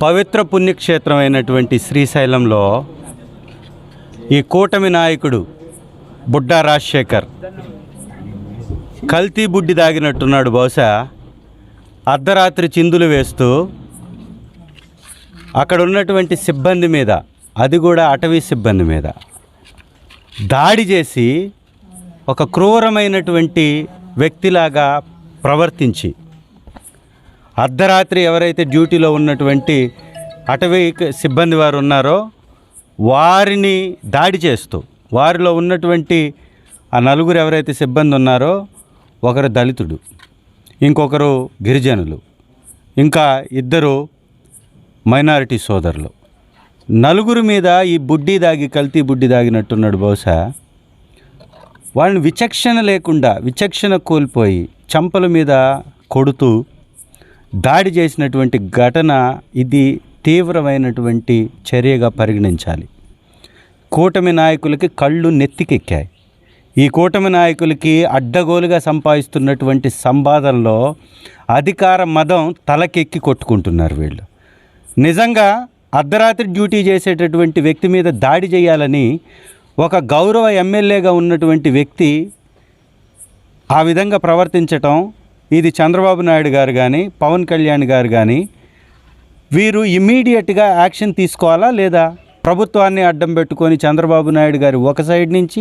పవిత్ర పుణ్యక్షేత్రం అయినటువంటి శ్రీశైలంలో ఈ కూటమి నాయకుడు బుడ్డా రాజశేఖర్ కల్తీ బుడ్డి దాగినట్టున్నాడు బహుశా. అర్ధరాత్రి చిందులు వేస్తూ అక్కడ ఉన్నటువంటి సిబ్బంది మీద అది కూడా అటవీ సిబ్బంది మీద దాడి చేసి ఒక క్రూరమైనటువంటి వ్యక్తిలాగా ప్రవర్తించి అర్ధరాత్రి ఎవరైతే డ్యూటీలో ఉన్నటువంటి అటవీ సిబ్బంది వారు ఉన్నారో వారిని దాడి చేస్తూ వారిలో ఉన్నటువంటి ఆ నలుగురు ఎవరైతే సిబ్బంది ఉన్నారో ఒకరు దళితుడు ఇంకొకరు గిరిజనులు ఇంకా ఇద్దరు మైనారిటీ సోదరులు. నలుగురు మీద ఈ బుడ్డి దాగి కల్తీ బుడ్డి దాగినట్టున్నాడు బహుశా. వాళ్ళని విచక్షణ లేకుండా విచక్షణ కోల్పోయి చంపల మీద కొడుతూ దాడి చేసినటువంటి ఘటన ఇది తీవ్రమైనటువంటి చర్యగా పరిగణించాలి. కూటమి నాయకులకి కళ్ళు నెత్తికెక్కాయి. ఈ కూటమి నాయకులకి అడ్డగోలుగా సంపాదిస్తున్నటువంటి సంపాదనలో అధికార మదం తలకెక్కి కొట్టుకుంటున్నారు వీళ్ళు. నిజంగా అర్ధరాత్రి డ్యూటీ చేసేటటువంటి వ్యక్తి మీద దాడి చేయాలని ఒక గౌరవ ఎమ్మెల్యేగా ఉన్నటువంటి వ్యక్తి ఆ విధంగా ప్రవర్తించటం ఇది చంద్రబాబు నాయుడు గారు కానీ పవన్ కళ్యాణ్ గారు కానీ వీరు ఇమ్మీడియట్గా యాక్షన్ తీసుకోవాలా లేదా ప్రభుత్వాన్ని అడ్డం పెట్టుకొని చంద్రబాబు నాయుడు గారు ఒక సైడ్ నుంచి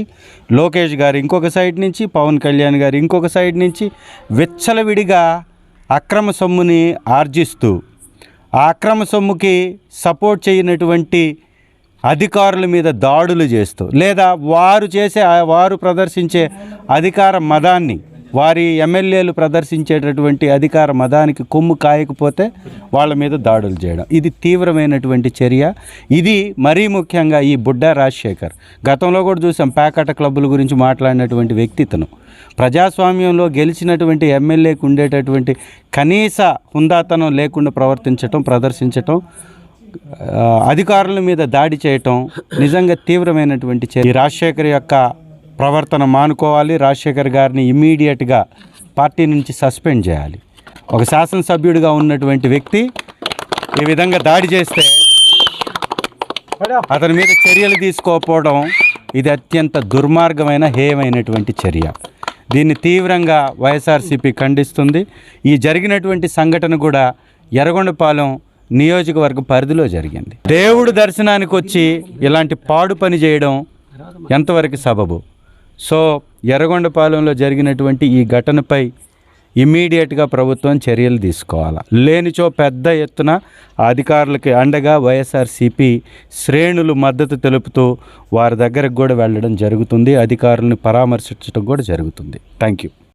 లోకేష్ గారు ఇంకొక సైడ్ నుంచి పవన్ కళ్యాణ్ గారు ఇంకొక సైడ్ నుంచి విచ్చలవిడిగా అక్రమ సొమ్ముని ఆర్జిస్తూ ఆ అక్రమ సొమ్ముకి సపోర్ట్ చేయనటువంటి అధికారుల మీద దాడులు చేస్తూ లేదా వారు చేసే వారు ప్రదర్శించే అధికార మదాన్ని వారి ఎమ్మెల్యేలు ప్రదర్శించేటటువంటి అధికార మదానికి కొమ్ము కాయకపోతే వాళ్ళ మీద దాడులు చేయడం. ఇది తీవ్రమైనటువంటి చర్య. ఇది మరీ ముఖ్యంగా ఈ బుడ్డా రాజశేఖర్. గతంలో కూడా చూసాం ప్యాకట క్లబ్బుల గురించి మాట్లాడినటువంటి వ్యక్తి ఇతను. ప్రజాస్వామ్యంలో గెలిచినటువంటి ఎమ్మెల్యేకి ఉండేటటువంటి కనీస హుందాతనం లేకుండా ప్రవర్తించటం ప్రదర్శించటం అధికారుల మీద దాడి చేయటం నిజంగా తీవ్రమైనటువంటి చర్య. రాజశేఖర్ యొక్క ప్రవర్తన మానుకోవాలి. రాజశేఖర్ గారిని ఇమీడియట్గా పార్టీ నుంచి సస్పెండ్ చేయాలి. ఒక శాసనసభ్యుడిగా ఉన్నటువంటి వ్యక్తి ఈ విధంగా దాడి చేస్తే అతని మీద చర్యలు తీసుకోకపోవడం ఇది అత్యంత దుర్మార్గమైన హేయమైనటువంటి చర్య. దీన్ని తీవ్రంగా వైఎస్ఆర్సీపీ ఖండిస్తుంది. ఈ జరిగినటువంటి సంఘటన కూడా ఎర్రగొండపాలెం నియోజకవర్గ పరిధిలో జరిగింది. దేవుడు దర్శనానికి వచ్చి ఇలాంటి పాడు పని చేయడం ఎంతవరకు సబబు? సో ఎర్రగొండపాలెంలో జరిగినటువంటి ఈ ఘటనపై ఇమ్మీడియట్గా ప్రభుత్వం చర్యలు తీసుకోవాలి. లేనిచో పెద్ద ఎత్తున అధికారులకి అండగా వైఎస్ఆర్సీపీ శ్రేణులు మద్దతు తెలుపుతూ వారి దగ్గరకు కూడా వెళ్ళడం జరుగుతుంది. అధికారులను పరామర్శించడం కూడా జరుగుతుంది. Thank you